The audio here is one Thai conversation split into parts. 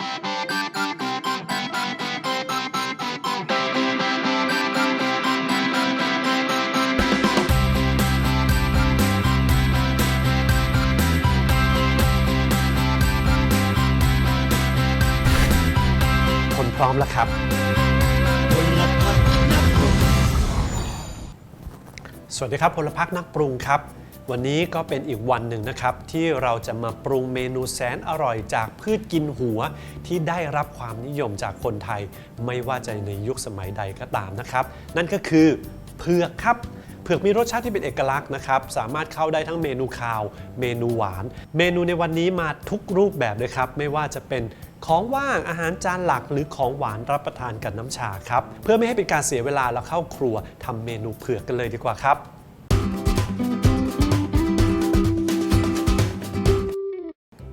คนพร้อมแล้วครับ สวัสดีครับพลพักนักปรุงครับ วันนี้ก็เป็นอีกวันหนึ่งนะครับ ที่เราจะมาปรุงเมนูแสนอร่อยจากพืชกินหัว ที่ได้รับความนิยมจากคนไทย ไม่ว่าจะในยุคสมัยใดก็ตามนะครับ นั่นก็คือเผือกครับเผือกมีรสชาติที่เป็นเอกลักษณ์นะครับ สามารถเข้าได้ทั้งเมนูคาว เมนูหวาน เมนูในวันนี้มาทุกรูปแบบเลยครับ ไม่ว่าจะเป็นของว่างอาหารจานหลักหรือของหวานรับประทานกับน้ำชาครับ เพื่อไม่ให้เป็นการเสียเวลาเราเข้าครัวทำเมนูเผือกกันเลยดีกว่าครับ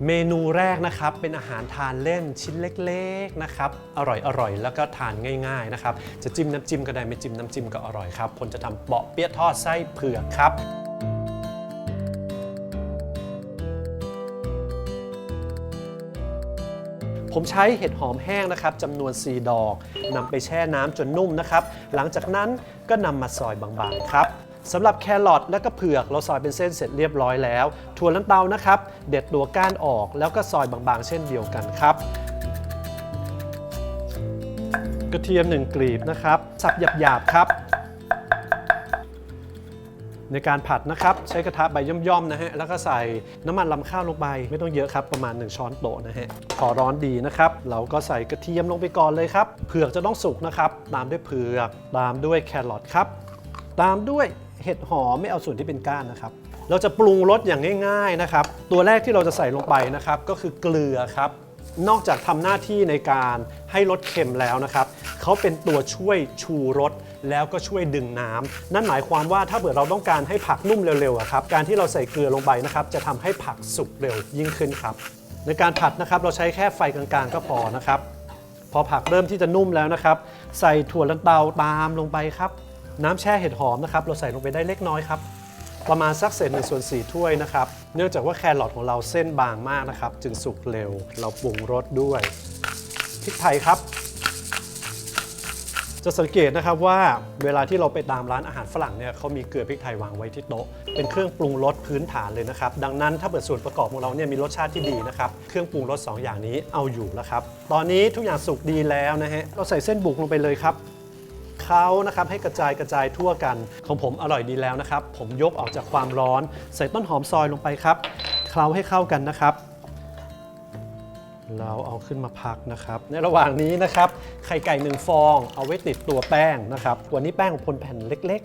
เมนูแรกนะครับเป็นอาหารทานเล่นชิ้นเล็กๆนะครับอร่อยๆแล้วก็ทานง่ายๆนะครับจะจิ้มน้ำจิ้มก็ได้ไม่จิ้มน้ำจิ้มก็อร่อยครับคนจะทำเปาะเปี๊ยะทอดไส้เผือกครับผมใช้เห็ดหอมแห้งนะครับจำนวน 4 ดอกนำไปแช่น้ำจนนุ่มนะครับ หลังจากนั้นก็นำมาซอยบางๆครับ สำหรับแครอทและก็เผือกเราซอยเป็นเส้นเสร็จเรียบร้อยแล้วถั่วลันเตานะครับ เด็ดตัวก้านออกแล้วก็ซอยบางๆ เช่นเดียวกันครับ กระเทียม 1 กลีบนะครับ สับหยาบๆครับ ในการผัดนะครับ ใช้กระทะใบย่อมๆนะฮะแล้วก็ใส่น้ำมันลำข้าวลงไปไม่ต้องเยอะครับ ประมาณ 1 ช้อนโต๊ะนะฮะพอร้อนดีนะครับ เราก็ใส่กระเทียมลงไปก่อนเลยครับเผือกจะต้องสุกนะครับ ตามด้วยเผือกตามด้วยแครอทครับ ตามด้วย เห็ดหอมไม่เอาส่วนที่เป็นก้านนะครับ เราจะปรุงรสอย่างง่ายๆนะครับ ตัวแรกที่เราจะใส่ลงไปนะครับก็คือเกลือครับ นอกจากทำหน้าที่ในการให้รสเค็มแล้วนะครับเขาเป็นตัวช่วยชูรสแล้วก็ช่วยดึงน้ำนั่นหมายความว่าถ้าเกิดเราต้องการให้ผักนุ่มเร็วๆครับการที่เราใส่เกลือลงไปนะครับจะทำให้ผักสุกเร็วยิ่งขึ้นครับ ในการผัดนะครับเราใช้แค่ไฟกลางๆ ก็พอนะครับ พอผักเริ่มที่จะนุ่มแล้วนะครับ ใส่ถั่วลันเตาตามลงไปครับ น้ำแช่เห็ดหอมนะครับ เราใส่ลงไปได้เล็กน้อยครับ ประมาณสักเศษหนึ่งส่วนสี่ถ้วยนะครับ เนื่องจากว่าแครอทของเราเส้นบางมากนะครับ จึงสุกเร็ว เราปรุงรสด้วยพริกไทยครับ จะสังเกตนะครับว่าเวลาที่เราไปตามร้านอาหารฝรั่งเนี่ยเขามีเกลือพริกไทยวางไว้ที่โต๊ะ เป็นเครื่องปรุงรสพื้นฐานเลยนะครับ ดังนั้นถ้าเปิดส่วนประกอบของเราเนี่ยมีรสชาติที่ดีนะครับ เครื่องปรุงรสสองอย่างนี้เอาอยู่แล้วครับ ตอนนี้ทุกอย่างสุกดีแล้วนะฮะ เราใส่เส้นบุกลงไปเลยครับ เขานะครับให้กระจายกระจายทั่วกัน ของผมอร่อยดีแล้วนะครับ ผมยกออกจากความร้อน ใส่ต้นหอมซอยลงไปครับ เคล้าให้เข้ากันนะครับ เราเอาขึ้นมาพักนะครับ ในระหว่างนี้นะครับไข่ไก่หนึ่งฟอง เอาไว้ติดตัวแป้งนะครับวันนี้แป้งของพลแผ่นเล็ก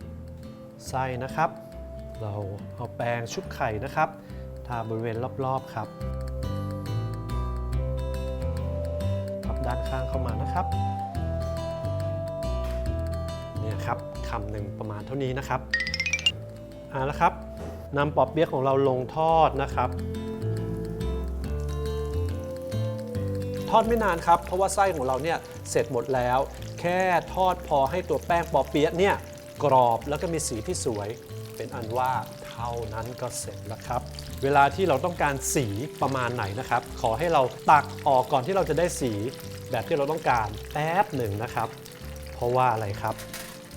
ๆใส่นะครับ เราเอาแป้งชุบไข่นะครับทาบริเวณรอบๆครับพับด้านข้างเข้ามานะครับ ครับคำหนึ่งประมาณเท่านี้นะครับเอาละครับนำปอบเปี๊ยะของเราลงทอดนะครับ ทอดไม่นานครับ เพราะว่าไส้ของเราเนี่ยเสร็จหมดแล้ว แค่ทอดพอให้ตัวแป้งปอเปี๊ยะเนี่ยกรอบแล้วก็มีสีที่สวยเป็นอันว่าเท่านั้นก็เสร็จแล้วครับ เวลาที่เราต้องการสีประมาณไหนนะครับ ขอให้เราตักออกก่อนที่เราจะได้สีแบบที่เราต้องการแป๊บหนึ่งนะครับ เพราะว่าอะไรครับ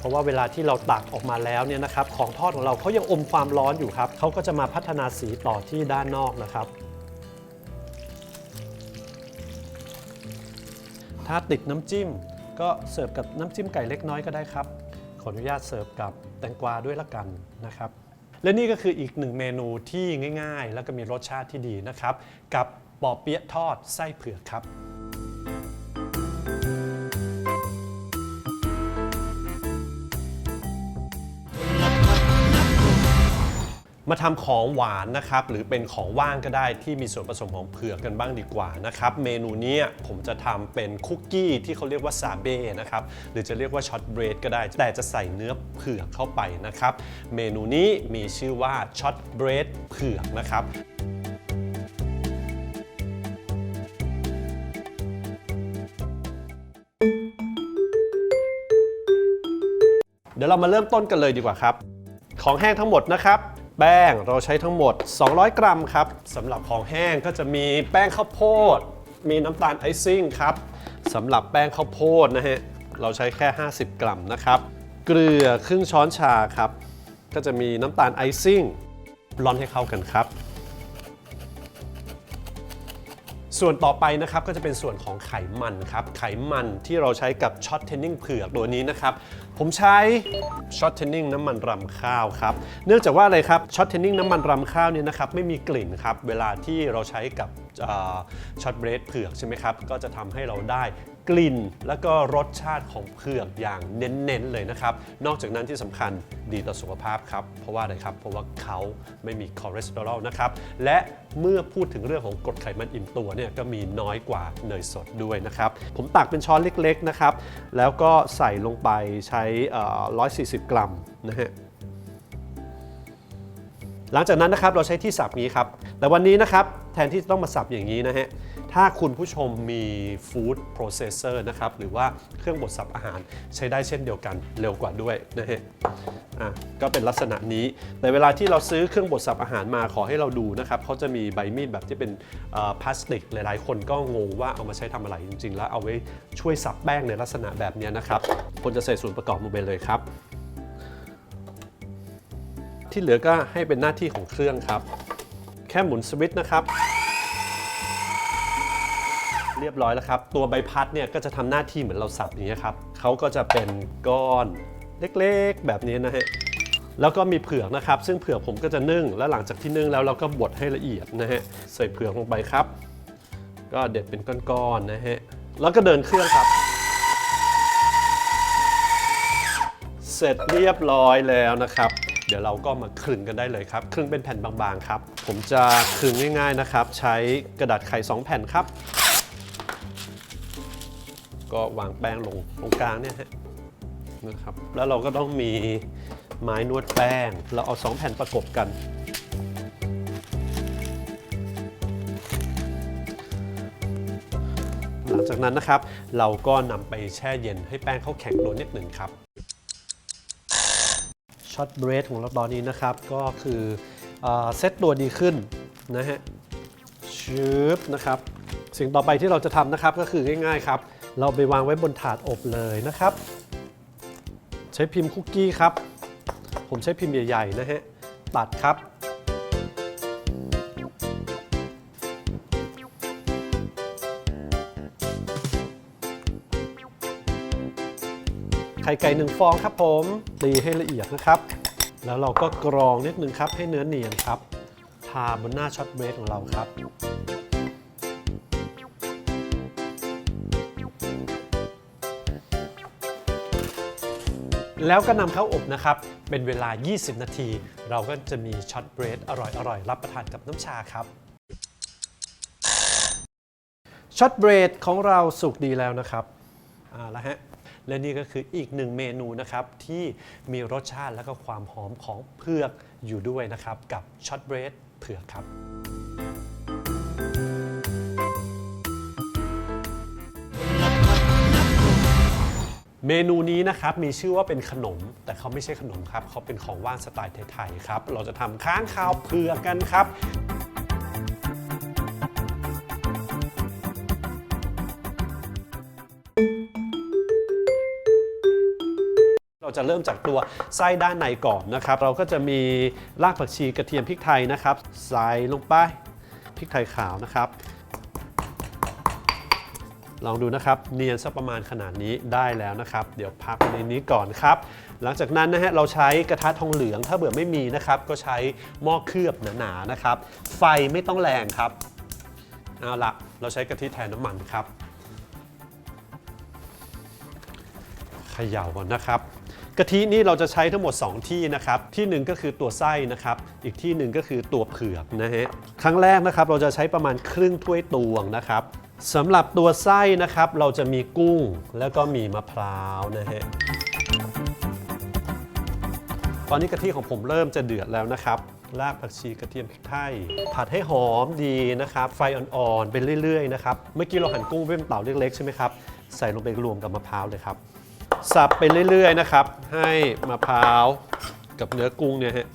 เพราะว่าเวลาที่เราตักออกมาแล้วเนี่ยนะครับของทอดของเราเขายังอมความร้อนอยู่ครับเขาก็จะมาพัฒนาสีต่อที่ด้านนอกนะครับ ถ้าติดน้ำจิ้มก็เสิร์ฟกับน้ำจิ้มไก่เล็กน้อยก็ได้ครับ ขออนุญาตเสิร์ฟกับแตงกวาด้วยละกันนะครับ และนี่ก็คืออีกหนึ่งเมนูที่ง่าย ๆ แล้วก็มีรสชาติที่ดีนะครับ กับปอเปี๊ยะทอดไส้เผือกครับ มาทำของหวานนะครับหรือเป็นของว่างก็ได้ที่มีส่วนผสมของเผือกกันบ้างดีกว่านะครับเมนูนี้ผมจะทำเป็นคุกกี้ที่เขาเรียกว่าซาเบ้นะครับหรือจะเรียกว่าช็อตเบรดก็ได้ แต่จะใส่เนื้อเผือกเข้าไปนะครับเมนูนี้มีชื่อว่าช็อตเบรดเผือกนะครับเดี๋ยวเรามาเริ่มต้นกันเลยดีกว่าครับ ของแห้งทั้งหมดนะครับ แป้งเราใช้ทั้งหมด 200 กรัมครับสำหรับของแห้งก็จะมีแป้งข้าวโพด มีน้ำตาลไอซิ่งครับสำหรับแป้งข้าวโพดนะฮะเราใช้แค่ 50 กรัมนะครับ เกลือครึ่งช้อนชาครับ ก็จะมีน้ำตาลไอซิ่งร่อนให้เข้ากันครับ ส่วนต่อไปนะครับก็จะเป็นส่วนของไขมันครับ ไขมันที่เราใช้กับช็อตเทนนิ่งเผือกตัวนี้นะครับ ผมใช้ช็อตเทนนิ่งน้ำมันรำข้าวครับ เนื่องจากว่าอะไรครับช็อตเทนนิ่งน้ำมันรำข้าวเนี่ยนะครับไม่มีกลิ่นครับ เวลาที่เราใช้กับ ช็อตเบรดเผือกใช่ไหมครับ ก็จะทำให้เราได้กลิ่น แล้วก็รสชาติของเผือกอย่างเน้นๆเลยนะครับ นอกจากนั้นที่สำคัญดีต่อสุขภาพครับ เพราะว่าอะไรครับ เพราะว่าเขาไม่มีคอเลสเตอรอลนะครับ และเมื่อพูดถึงเรื่องของกรดไขมันอิ่มตัวเนี่ยก็มีน้อยกว่าเนยสดด้วยนะครับ ผมตักเป็นช้อนเล็กๆนะครับ แล้วก็ใส่ลงไปใช้เอ่อ140 กรัมนะฮะ หลังจากนั้นนะครับเราใช้ที่สับนี้ครับ แต่วันนี้นะครับแทนที่จะต้องมาสับอย่างนี้นะฮะ ถ้าคุณผู้ชมมีฟู้ดโปรเซสเซอร์นะครับหรือว่าเครื่องบดสับอาหารใช้ได้เช่นเดียวกันเร็วกว่าด้วยนะฮะอะก็เป็นลักษณะนี้ แต่เวลาที่เราซื้อเครื่องบดสับอาหารมาขอให้เราดูนะครับเขาจะมีใบมีดแบบที่เป็นพลาสติก หลายๆ คนก็งงว่าเอามาใช้ทำอะไรจริง ๆ แล้วเอาไว้ช่วยสับแป้งในลักษณะแบบนี้นะครับคนจะใส่ส่วนประกอบลงไปเลยครับ ที่เหลือก็ให้เป็นหน้าที่ของเครื่องครับ แค่หมุนสวิตช์นะครับเรียบร้อยแล้วครับ ตัวใบพัดเนี่ยก็จะทำหน้าที่เหมือนเราสับอย่างนี้ยครับเขาก็จะเป็นก้อนเล็กๆ แบบนี้นะฮะ แล้วก็มีเผือกนะครับ ซึ่งเผือกผมก็จะนึ่ง แล้วหลังจากที่นึ่งแล้วเราก็บดให้ละเอียดนะฮะ ใส่เผือกลงไปครับ ก็เด็ดเป็นก้อนๆนะฮะ แล้วก็เดินเครื่องครับ เสร็จเรียบร้อยแล้วนะครับ เดี๋ยวเราก็มาคลึงกันได้เลยครับคลึงเป็นแผ่นบางๆครับ ผมจะคลึงง่ายๆนะครับ ใช้กระดาษไข2 แผ่นครับ ก็วางแป้งลงตรงกลางเนี่ยฮะนะครับแล้วเราก็ต้องมีไม้นวดแป้ง เราเอา 2 แผ่นประกบกัน หลังจากนั้นนะครับ เราก็นำไปแช่เย็นให้แป้งเขาแข็งตัวนิดหนึ่งครับ ช็อตเบรดของเราตอนนี้นะครับ ก็คือเออเซตตัวดีขึ้นนะฮะชืบนะครับ สิ่งต่อไปที่เราจะทำนะครับก็คือง่ายๆครับ เราไปวางไว้บนถาดอบเลยนะครับ ใช้พิมพ์คุกกี้ครับ ผมใช้พิมพ์ใหญ่ๆนะฮะตัดครับ ข่ไก่หนึ่งฟองครับผมตีให้ละเอียดนะครับ แล้วเราก็กรองนิดนึงครับ ให้เนื้อเนียนครับ ทาบนหน้าช็อตเบรดของเราครับแล้วก็นำเข้าอบนะครับ เป็นเวลา 20 นาที เราก็จะมีช็อตเบรดอร่อยๆ รับประทานกับน้ำชาครับ ช็อตเบรดของเราสุกดีแล้วนะครับเอาและฮะ และนี่ก็คืออีกหนึ่งเมนูนะครับที่มีรสชาติและก็ความหอมของเผือกอยู่ด้วยนะครับกับช็อตเบรดเผือกครับเมนูนี้นะครับมีชื่อว่าเป็นขนม แต่เขาไม่ใช่ขนมครับ เขาเป็นของว่างสไตล์ไทยๆครับ เราจะทำค้างคาวเผือกกันครับ เราจะเริ่มจากตัวไส้ด้านในก่อนนะครับ เราก็จะมีรากผักชีกระเทียมพริกไทยนะครับ ใส่ลงไปพริกไทยขาวนะครับ ลองดูนะครับเนียนสักประมาณขนาดนี้ได้แล้วนะครับ เดี๋ยวพักในนี้ก่อนครับ หลังจากนั้นนะฮะเราใช้กระทะทองเหลืองถ้าเบื่อไม่มีนะครับ ก็ใช้หม้อเคลือบหนาๆนะครับ ไฟไม่ต้องแรงครับเอาละเราใช้กะทิแทนน้ำมันครับเขย่าก่อนนะครับ กะทินี่เราจะใช้ทั้งหมด 2 ที่นะครับ ที่หนึ่งก็คือตัวไส้นะครับ อีกที่หนึ่งก็คือตัวเผือกนะฮะ ครั้งแรกนะครับเราจะใช้ประมาณครึ่งถ้วยตวงนะครับสำหรับตัวไส้นะครับ เราจะมีกุ้งแล้วก็มีมะพร้าวนะฮะ ตอนนี้กะทิของผมเริ่มจะเดือดแล้วนะครับรากผักชีกระเทียมพริกไทยผัดให้หอมดีนะครับ ไฟอ่อนๆไปเรื่อยๆนะครับ เมื่อกี้เราหั่นกุ้งเป็นเต่าเล็กๆใช่ไหมครับ ใส่ลงไปรวมกับมะพร้าวเลยครับ สับไปเรื่อย ๆ นะครับ ให้มะพร้าวกับเนื้อกุ้งเนี่ยฮะ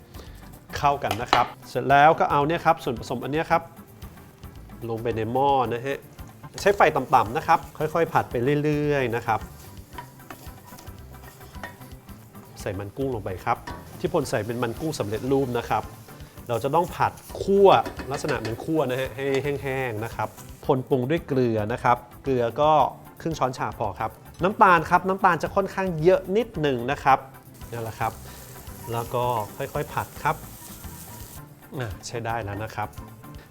เข้ากันนะครับ เสร็จแล้วก็เอาเนี่ยครับส่วนผสมอันนี้ครับ ลงไปในหม้อนะฮะใช้ไฟต่ำๆนะครับ ค่อยๆ ผัดไปเรื่อย ๆ นะครับ ใส่มันกุ้งลงไปครับ ที่พลใส่เป็นมันกุ้งสำเร็จรูปนะครับ เราจะต้องผัดคั่วลักษณะเหมือนคั่วนะฮะให้แห้งๆนะครับพลปรุงด้วยเกลือนะครับ เกลือก็ครึ่งช้อนชาพอครับ น้ำตาลครับน้ำตาลจะค่อนข้างเยอะนิดหนึ่งนะครับนี่แหละครับ แล้วก็ค่อยๆผัดครับอะใช้ได้แล้วนะครับ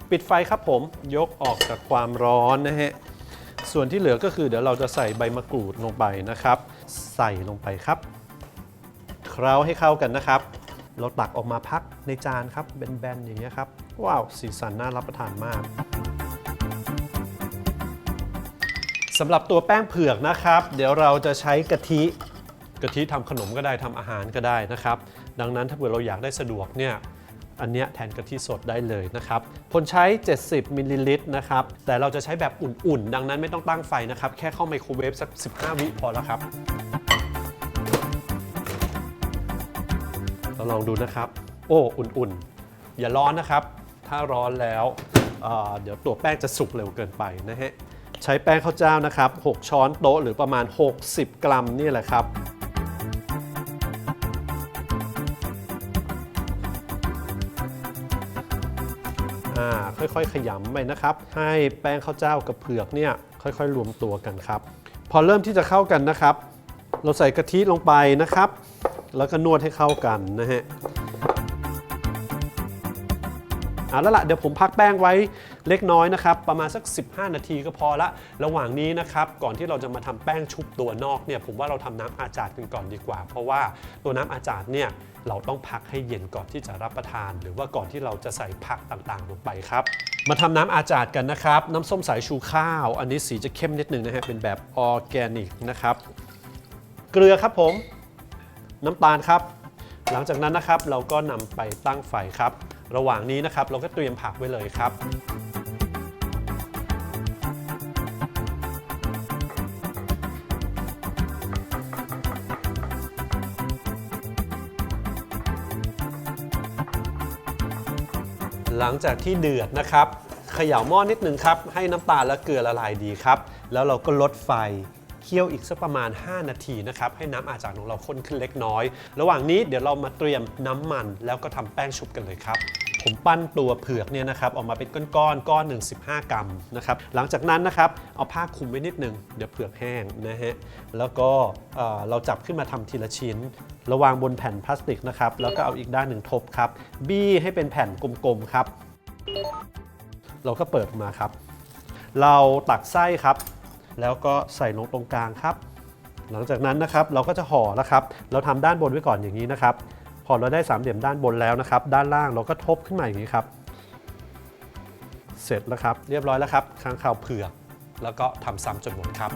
ปิดไฟครับผมยกออกจากความร้อนนะฮะส่วนที่เหลือก็คือเดี๋ยวเราจะใส่ใบมะกรูดลงไปนะครับ ใส่ลงไปครับ เคล้าให้เข้ากันนะครับ เราตักออกมาพักในจานครับแบนๆอย่างเงี้ยครับ ว้าวสีสันน่ารับประทานมาก สำหรับตัวแป้งเผือกนะครับ เดี๋ยวเราจะใช้กะทิกะทิทำขนมก็ได้ทำอาหารก็ได้นะครับ ดังนั้นถ้าเกิดเราอยากได้สะดวกเนี่ยอันเนี้ยแทนกะทิสดได้เลยนะครับพลใช้ 70มิลลิลิตรนะครับ แต่เราจะใช้แบบอุ่นๆ ดังนั้นไม่ต้องตั้งไฟนะครับ แค่เข้าไมโครเวฟสัก 15 วิพอแล้วครับ เราลองดูนะครับ โอ้อุ่นๆ อย่าร้อนนะครับ ถ้าร้อนแล้วเเดี๋ยวตัวแป้งจะสุกเร็วเกินไปนะฮะ ใช้แป้งข้าวเจ้านะครับ 6 ช้อนโต๊ะหรือประมาณ 60 กรัมนี่แหละครับอ่าค่อยๆ ขยำไปนะครับ ให้แป้งข้าวเจ้ากับเผือกเนี่ยค่อยๆ รวมตัวกันครับ พอเริ่มที่จะเข้ากันนะครับ เราใส่กะทิลงไปนะครับ แล้วก็นวดให้เข้ากันนะฮะ เอาแล้วล่ะเดี๋ยวผมพักแป้งไว้เล็กน้อยนะครับประมาณสัก 15 นาทีก็พอละระหว่างนี้นะครับก่อนที่เราจะมาทำแป้งชุบตัวนอกเนี่ยผมว่าเราทำน้ำอาจาดกันก่อนดีกว่า เพราะว่าตัวน้ำอาจาดเนี่ยเราต้องพักให้เย็นก่อนที่จะรับประทาน หรือว่าก่อนที่เราจะใส่ผักต่างๆ ลงไปครับ มาทำน้ำอาจาดกันนะครับ น้ำส้มสายชูข้าว อันนี้สีจะเข้มนิดนึงนะฮะเป็นแบบออร์แกนิกนะครับเกลือครับผม น้ำตาลครับ หลังจากนั้นนะครับเราก็นำไปตั้งไฟครับ ระหว่างนี้นะครับเราก็เตรียมผักไว้เลยครับ หลังจากที่เดือดนะครับเขย่าหม้อนิดนึงครับ ให้น้ำตาลและเกลือละลายดีครับ แล้วเราก็ลดไฟ เคี่ยวอีกสักประมาณ 5 นาทีนะครับให้น้ำอาจารย์ของเราข้นขึ้นเล็กน้อย ระหว่างนี้เดี๋ยวเรามาเตรียมน้ำมันแล้วก็ทำแป้งชุบกันเลยครับผมปั้นตัวเผือกเนี่ยนะครับออกมาเป็นก้อนๆก้อนหนึ่ง15 กรัมนะครับหลังจากนั้นนะครับเอาผ้าคลุมไว้นิดนึงเดี๋ยวเผือกแห้งนะฮะแล้วก็เอ่อเราจับขึ้นมาทำทีละชิ้น ระวางบนแผ่นพลาสติกนะครับแล้วก็เอาอีกด้านหนึ่งทบครับ บี้ให้เป็นแผ่นกลมๆครับ เราก็เปิดมาครับ เราตักไส้ครับ แล้วก็ใส่ลงตรงกลางครับ หลังจากนั้นนะครับเราก็จะห่อแล้วครับ เราทำด้านบนไว้ก่อนอย่างนี้นะครับ พอเราได้สามเหลี่ยมด้านบนแล้วนะครับ ด้านล่างเราก็ทบขึ้นมาอย่างนี้ครับ เสร็จแล้วครับ เรียบร้อยแล้วครับค้างคาวเผือกแล้วก็ทำซ้ำจนหมดครับ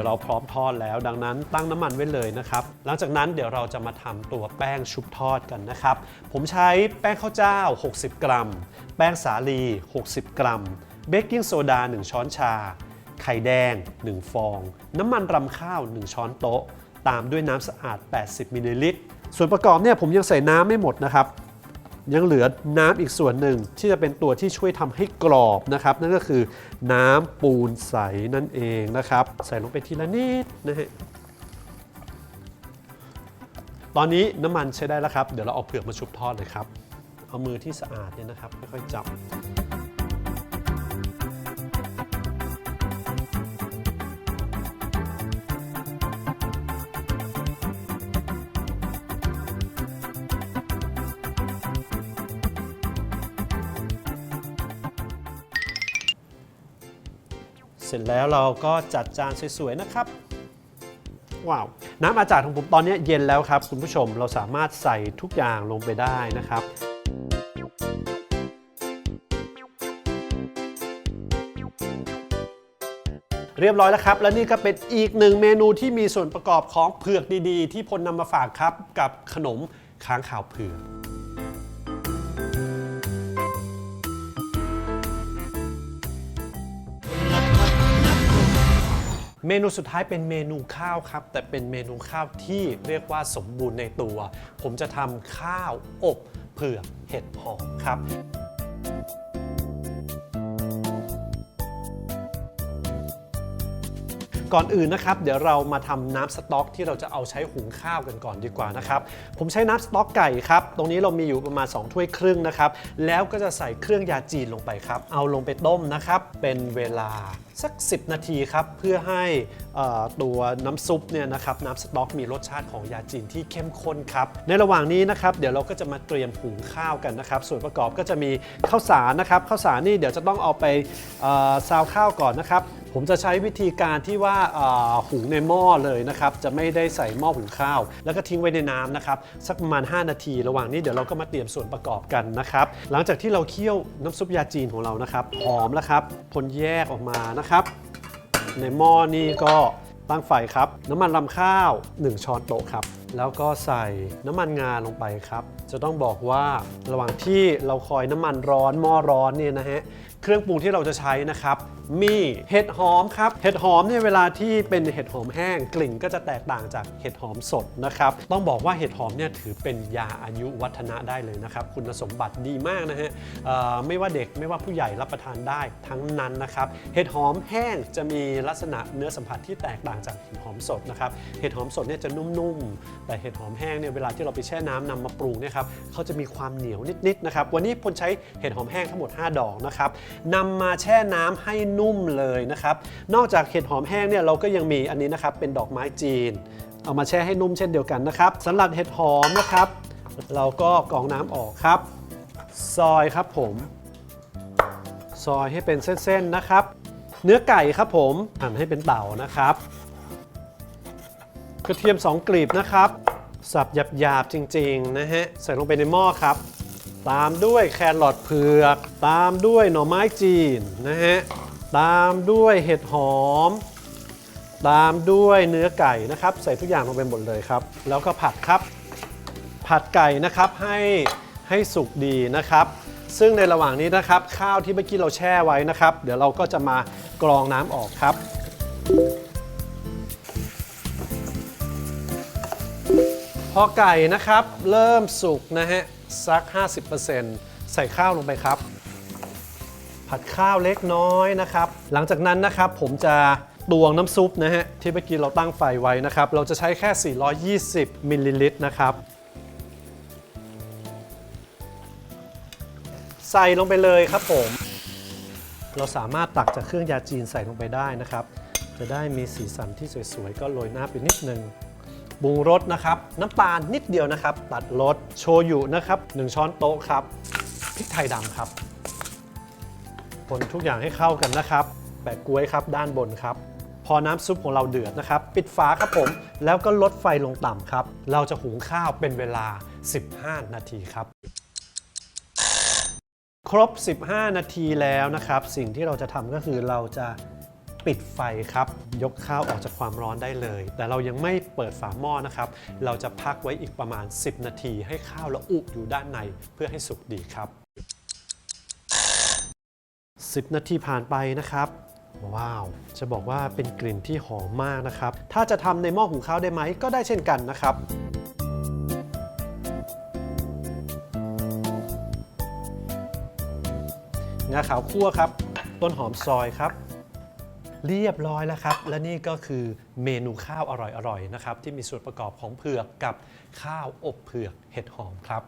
ดี๋ยวเราพร้อมทอดแล้ว ดังนั้นตั้งน้ำมันไว้เลยนะครับ หลังจากนั้นเดี๋ยวเราจะมาทำตัวแป้งชุบทอดกันนะครับ ผมใช้แป้งข้าวเจ้า 60 กรัม แป้งสาลี 60 กรัม เบกกิ้งโซดา 1 ช้อนชา ไข่แดง 1 ฟอง น้ำมันรำข้าว 1 ช้อนโต๊ะ ตามด้วยน้ำสะอาด 80มิลลิลิตร ส่วนประกอบเนี่ยผมยังใส่น้ำไม่หมดนะครับ ยังเหลือน้ำอีกส่วนหนึ่งที่จะเป็นตัวที่ช่วยทำให้กรอบนะครับ นั่นก็คือน้ำปูนใสนั่นเองนะครับ ใส่ลงไปทีละนิดนะฮะตอนนี้น้ำมันใช้ได้แล้วครับ เดี๋ยวเราเอาเผือกมาชุบทอดเลยครับ เอามือที่สะอาดเนี่ยนะครับค่อยๆจับ เสร็จแล้วเราก็จัดจานสวยๆนะครับว้าวน้ำอาจารย์ของผมตอนนี้เย็นแล้วครับคุณผู้ชมเราสามารถใส่ทุกอย่างลงไปได้นะครับเรียบร้อยแล้วครับ และนี่ก็เป็นอีกหนึ่งเมนูที่มีส่วนประกอบของเผือกดีๆ ที่พลนำมาฝากครับ กับขนมค้างข่าวเผือก เมนูสุดท้ายเป็นเมนูข้าวครับ แต่เป็นเมนูข้าวที่เรียกว่าสมบูรณ์ในตัว ผมจะทำข้าวอบเผือกเห็ดหอมครับ ก่อนอื่นนะครับเดี๋ยวเรามาทำน้ำสต๊อกที่เราจะเอาใช้หุงข้าวกันก่อนดีกว่านะครับผมใช้น้ำสต๊อกไก่ครับตรงนี้เรามีอยู่ประมาณ 2 ถ้วยครึ่งนะครับแล้วก็จะใส่เครื่องยาจีนลงไปครับ เอาลงไปต้มนะครับเป็นเวลาสัก 10 นาทีครับเพื่อให้ตัวน้ำซุปเนี่ยนะครับน้ำสต๊อกมีรสชาติของยาจีนที่เข้มข้นครับในระหว่างนี้นะครับเดี๋ยวเราก็จะมาเตรียมหุงข้าวกันนะครับ ส่วนประกอบก็จะมีข้าวสารนะครับข้าวสารนี่เดี๋ยวจะต้องเอาไปซาวข้าวก่อนนะครับ ผมจะใช้วิธีการที่ว่าหุงในหม้อเลยนะครับ จะไม่ได้ใส่หม้อหุงข้าว แล้วก็ทิ้งไว้ในน้ำนะครับ สักประมาณ 5 นาที ระหว่างนี้เดี๋ยวเราก็มาเตรียมส่วนประกอบกันนะครับ หลังจากที่เราเคี่ยวน้ำซุปยาจีนของเรานะครับ หอมแล้วครับพลแยกออกมานะครับ ในหม้อนี่ก็ตั้งไฟครับ น้ำมันรำข้าว 1 ช้อนโต๊ะครับ แล้วก็ใส่น้ำมันงาลงไปครับ จะต้องบอกว่าระหว่างที่เราคอยน้ำมันร้อนหม้อร้อนเนี่ยนะฮะเครื่องปรุงที่เราจะใช้นะครับ มีเห็ดหอมครับ เห็ดหอมเนี่ยเวลาที่เป็นเห็ดหอมแห้งกลิ่นก็จะแตกต่างจากเห็ดหอมสดนะครับ ต้องบอกว่าเห็ดหอมเนี่ยถือเป็นยาอายุวัฒนะได้เลยนะครับ คุณสมบัติดีมากนะฮะไม่ว่าเด็กไม่ว่าผู้ใหญ่รับประทานได้ทั้งนั้นนะครับ เห็ดหอมแห้งจะมีลักษณะเนื้อสัมผัสที่แตกต่างจากเห็ดหอมสดนะครับ เห็ดหอมสดเนี่ยจะนุ่มๆ แต่เห็ดหอมแห้งเนี่ยเวลาที่เราไปแช่น้ำนำมาปรุงเนี่ยครับเขาจะมีความเหนียวนิดๆนะครับ วันนี้พลใช้เห็ดหอมแห้งทั้งหมด 5 ดอกนะครับนำมาแช่น้ำให้นุุ่่มเลยนะครับ นอกจากเห็ดหอมแห้งเนี่ยเราก็ยังมีอันนี้นะครับเป็นดอกไม้จีน เอามาแช่ให้นุ่มเช่นเดียวกันนะครับสำหรับเห็ดหอมนะครับ เราก็กรองน้ำออกครับ ซอยครับผม ซอยให้เป็นเส้นๆนะครับ เนื้อไก่ครับผมหั่นให้เป็นเต่านะครับ กระเทียม 2 กลีบนะครับ สับหยาบๆจริงๆนะฮะใส่ลงไปในหม้อครับตามด้วยแครอทเผือก ตามด้วยหน่อไม้จีนนะฮะ ตามด้วยเห็ดหอม ตามด้วยเนื้อไก่นะครับ ใส่ทุกอย่างลงไปหมดเลยครับ แล้วก็ผัดครับ ผัดไก่นะครับให้ให้สุกดีนะครับ ซึ่งในระหว่างนี้นะครับ ข้าวที่เมื่อกี้เราแช่ไว้นะครับ เดี๋ยวเราก็จะมากรองน้ำออกครับพอไก่นะครับ เริ่มสุกนะฮะสัก 50%ใส่ข้าวลงไปครับ ผัดข้าวเล็กน้อยนะครับ หลังจากนั้นนะครับผมจะตวงน้ำซุปนะฮะที่เมื่อกี้เราตั้งไฟไว้นะครับ เราจะใช้แค่ 420มิลลิลิตรนะครับ ใส่ลงไปเลยครับผม เราสามารถตักจากเครื่องยาจีนใส่ลงไปได้นะครับ จะได้มีสีสันที่สวยๆ ก็โรยหน้าไปนิดนึงปรุงรสนะครับ น้ำตาลนิดเดียวนะครับ ตัดรสโชยุนะครับ 1 ช้อนโต๊ะครับพริกไทยดำครับ คนทุกอย่างให้เข้ากันนะครับ แปะกล้วยครับด้านบนครับ พอน้ำซุปของเราเดือดนะครับ ปิดฝาครับผม แล้วก็ลดไฟลงต่ำครับ เราจะหุงข้าวเป็นเวลา 15 นาทีครับ ครบ 15 นาทีแล้วนะครับ สิ่งที่เราจะทำก็คือเราจะปิดไฟครับ ยกข้าวออกจากความร้อนได้เลย แต่เรายังไม่เปิดฝาหม้อนะครับ เราจะพักไว้อีกประมาณ 10 นาที ให้ข้าวละอุอยู่ด้านในเพื่อให้สุกดีครับ 10 นาทีผ่านไปนะครับ ว้าว จะบอกว่าเป็นกลิ่นที่หอมมากนะครับ ถ้าจะทำในหม้อหุงข้าวได้ไหมก็ได้เช่นกันนะครับงาขาวคั่วครับ ต้นหอมซอยครับ เรียบร้อยแล้วครับ และนี่ก็คือเมนูข้าวอร่อยๆนะครับ ที่มีส่วนประกอบของเผือกกับข้าวอบเผือกเห็ดหอมครับ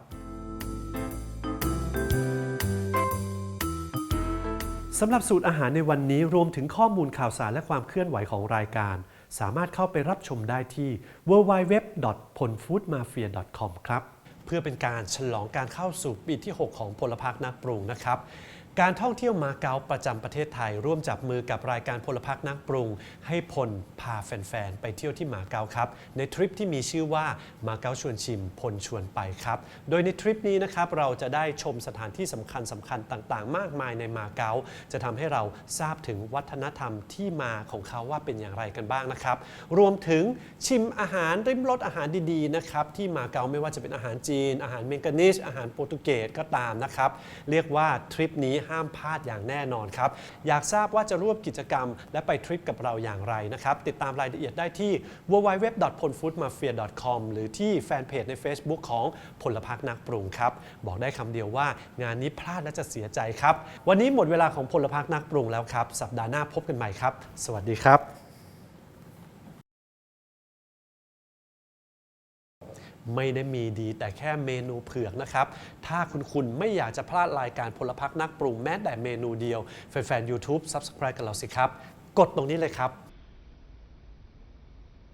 สำหรับสูตรอาหารในวันนี้รวมถึงข้อมูลข่าวสารและความเคลื่อนไหวของรายการ สามารถเข้าไปรับชมได้ที่ www.polfoodmafia.com ครับ เพื่อเป็นการฉลองการเข้าสู่ปีที่ 6 ของพลพรรคนักปรุงนะครับ การท่องเที่ยวมาเก๊าประจำประเทศไทย ร่วมจับมือกับรายการพลพรรคนักปรุง ให้พลพาแฟนๆ ไปเที่ยวที่มาเก๊าครับ ในทริปที่มีชื่อว่ามาเก๊าชวนชิม พลชวนไปครับ โดยในทริปนี้นะครับเราจะได้ชมสถานที่สำคัญสำคัญต่างๆ มากมายในมาเก๊าจะทำให้เราทราบถึงวัฒนธรรมที่มาของเขาว่าเป็นอย่างไรกันบ้างนะครับ รวมถึงชิมอาหารริมรสอาหารดีๆนะครับที่มาเก๊าไม่ว่าจะเป็นอาหารจีนจีนอาหารเมกานิชอาหารโปรตุเกสก็ตามนะครับเรียกว่าทริปนี้ห้ามพลาดอย่างแน่นอนครับ อยากทราบว่าจะร่วมกิจกรรม และไปทริปกับเราอย่างไรนะครับ ติดตามรายละเอียดได้ที่ www.polfoodmafia.com หรือที่แฟนเพจใน Facebook ของพลพักนักปรุงครับ บอกได้คำเดียวว่างานนี้พลาดและจะเสียใจครับ วันนี้หมดเวลาของพลพักนักปรุงแล้วครับ สัปดาห์หน้าพบกันใหม่ครับ สวัสดีครับ ไม่ได้มีดีแต่แค่เมนูเผือกนะครับ ถ้าคุณคุณไม่อยากจะพลาดรายการพลพักนักปรุงแม้แต่เมนูเดียว แฟนๆ YouTube Subscribe กับเราสิครับ กดตรงนี้เลยครับ